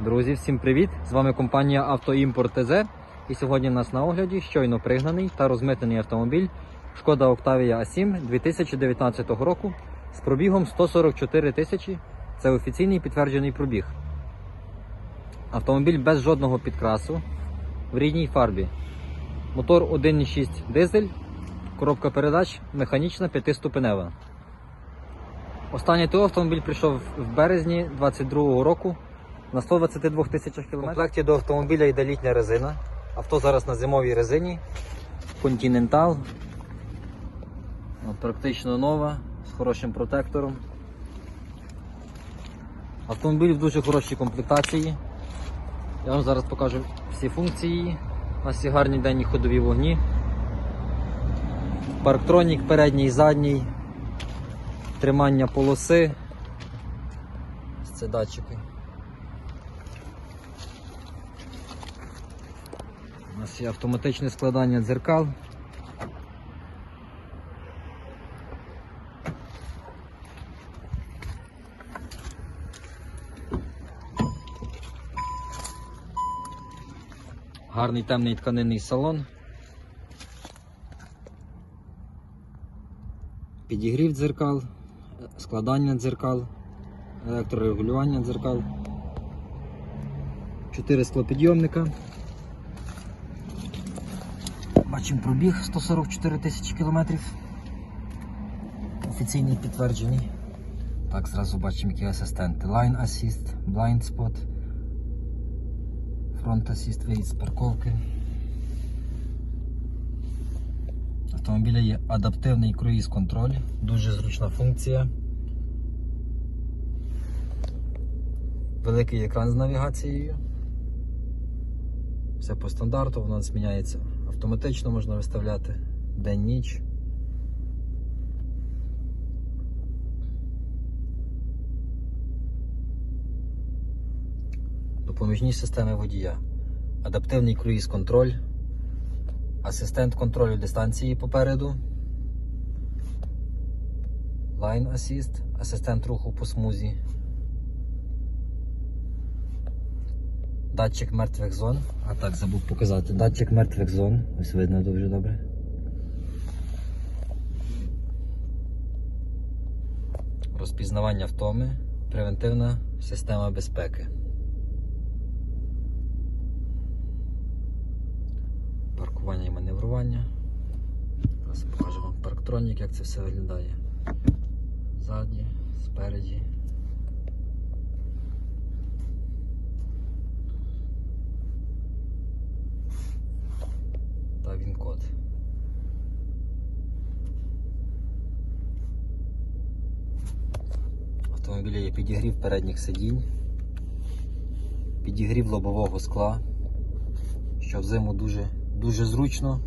Друзі, всім привіт! З вами компанія Автоімпорт ТЗ. І сьогодні у нас на огляді щойно пригнаний та розмитнений автомобіль Шкода Octavia A7 2019 року з пробігом 144 тисячі. Це офіційний підтверджений пробіг. Автомобіль без жодного підкрасу в рідній фарбі. Мотор 1.6 дизель, коробка передач механічна 5-ступенева. Останній ТО автомобіль прийшов в березні 2022 року на 122 тисячах кілометрів. В комплекті до автомобіля йде літня резина. Авто зараз на зимовій резині. Continental. Практично нова, з хорошим протектором. Автомобіль в дуже хорошій комплектації. Я вам зараз покажу всі функції. У нас є гарні денні ходові вогні. Парктронік передній, задній, тримання полоси. Це датчики. У нас є автоматичне складання дзеркал. Гарний темний тканинний салон. Підігрів дзеркал, складання дзеркал, електрорегулювання дзеркал. Чотири склопідйомника. Бачимо пробіг 144 тисячі кілометрів. Офіційний підтверджений. Так, зразу бачимо, які асистенти. Line Assist, Blind Spot, Front Assist, виїзд з парковки. Автомобіля є адаптивний круїз контроль, дуже зручна функція. Великий екран з навігацією. Все по стандарту, воно зміняється автоматично, можна виставляти день-ніч. Допоміжні системи водія, адаптивний круїз контроль, асистент контролю дистанції попереду, Line Assist, асистент руху по смузі, Датчик мертвих зон. А так, забув показати. Датчик мертвих зон. Ось видно дуже добре. Розпізнавання втоми. Превентивна система безпеки. Паркування і маневрування. Зараз покажу вам парктронік, як це все виглядає. Ззаді, спереді. В автомобілі є підігрів передніх сидінь, підігрів лобового скла, що взиму дуже, дуже зручно.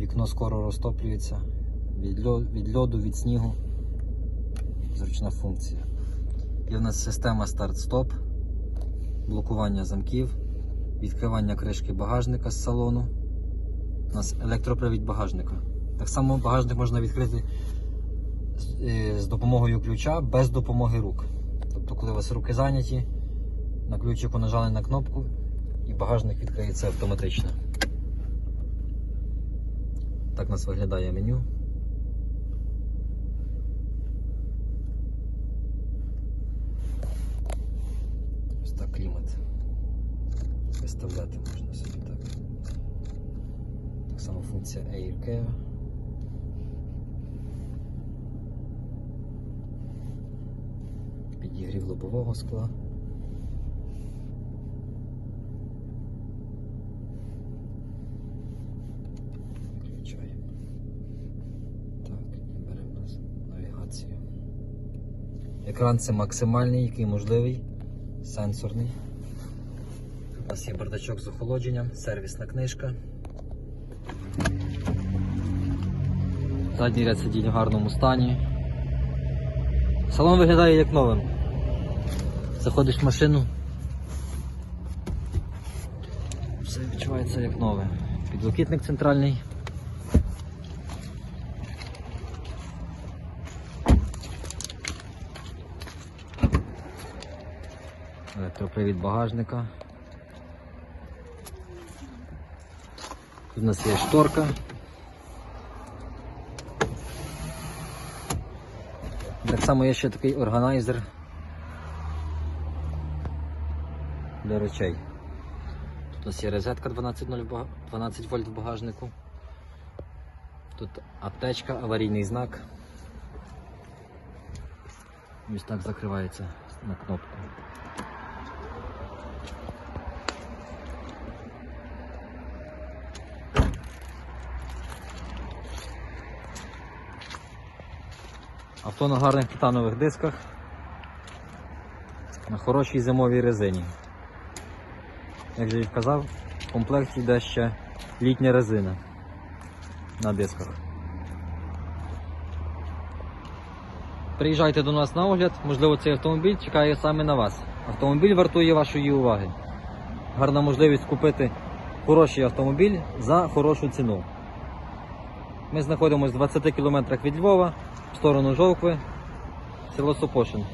Вікно скоро розтоплюється від льоду, від, льоду, від снігу. Зручна функція. Є в нас система старт-стоп, блокування замків, відкривання кришки багажника з салону. У нас електропривід багажника. Так само багажник можна відкрити з, е, допомогою ключа без допомоги рук. Тобто, коли у вас руки зайняті, на ключику нажали на кнопку і багажник відкриється автоматично. Так у нас виглядає меню. Ось так клімат. Виставляти можна собі так. Так само функція AirCare. Підігрів лобового скла. Так, беремо навігацію. Екран це максимальний, який можливий, сенсорний. У нас є бардачок з охолодженням, сервісна книжка. Задній ряд сидінь в гарному стані. Салон виглядає як новим. Заходиш в машину. Все відчувається як нове. Підлокітник центральний. Електропривід багажника. Тут у нас є шторка. Так само є ще такий органайзер для речей. Тут у нас є розетка 12, в 12 вольт в багажнику. Тут аптечка, аварійний знак. Ось так закривається на кнопку. Авто на гарних титанових дисках. На хорошій зимовій резині. Як же і вказав, в комплекті йде ще літня резина на дисках. Приїжджайте до нас на огляд, можливо, цей автомобіль чекає саме на вас. Автомобіль вартує вашої уваги. Гарна можливість купити хороший автомобіль за хорошу ціну. Ми знаходимося в 20 км від Львова в сторону Жовкви, село Сопошин.